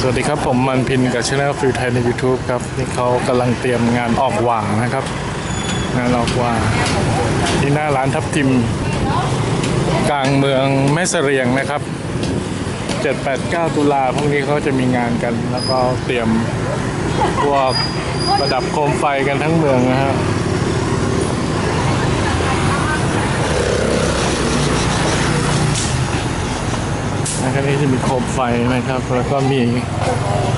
สวัสดีครับผมมันพินกับช anel ฟิวไทยใน YouTube ครับ นี่เขากำลังเตรียมงานออกหว่างนะครับ งานออกหว่างที่หน้าร้านทับทิม กลางเมืองแม่เสรียงนะครับ 7 8 9 ตุลาพรุ่งนี้เขาจะมีงานกัน แล้วก็เตรียมพวกประดับโคมไฟกันทั้งเมืองนะครับ นี่จะมีโคมไฟนะครับ แล้วก็มี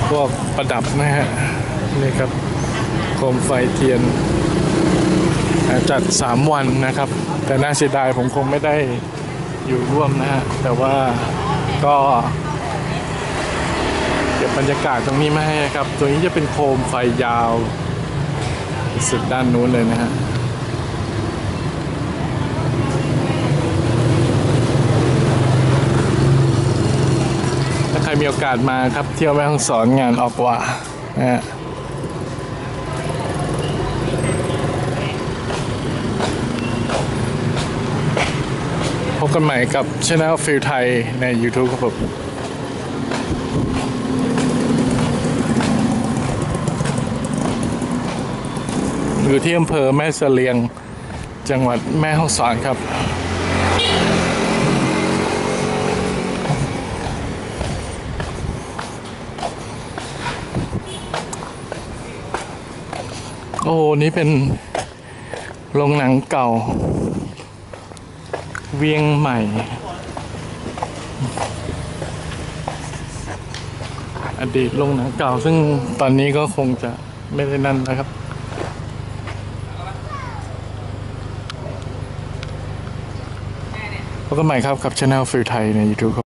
พวกประดับนะฮะนี่ครับโคมไฟเทียน จัด 3 วันนะครับ แต่น่าเสียดายผมคงไม่ได้อยู่ร่วมนะฮะแต่ว่าก็เก็บบรรยากาศตรงนี้มาให้ครับตรงนี้จะเป็นโคมไฟยาวสุดด้านนู้นเลยนะฮะ ถ้าใคร มีโอกาสมาครับเที่ยวแม่ฮ่องสอนงานออกว่านะฮะพบกันใหม่กับช anel ฟิลไทยใน YouTube ครับผมอยู่ที่อำเภอแม่เสลียงจังหวัดแม่ฮ่องสอนครับ อ้นี่เป็นโรงหนังเก่า เวียงใหม่ อดีตโรงหนังเก่า ซึ่งตอนนี้ก็คงจะไม่ได้นั่นนะครับ พบกันใหม่ครับกับช anel ฟิลไทยใน YouTube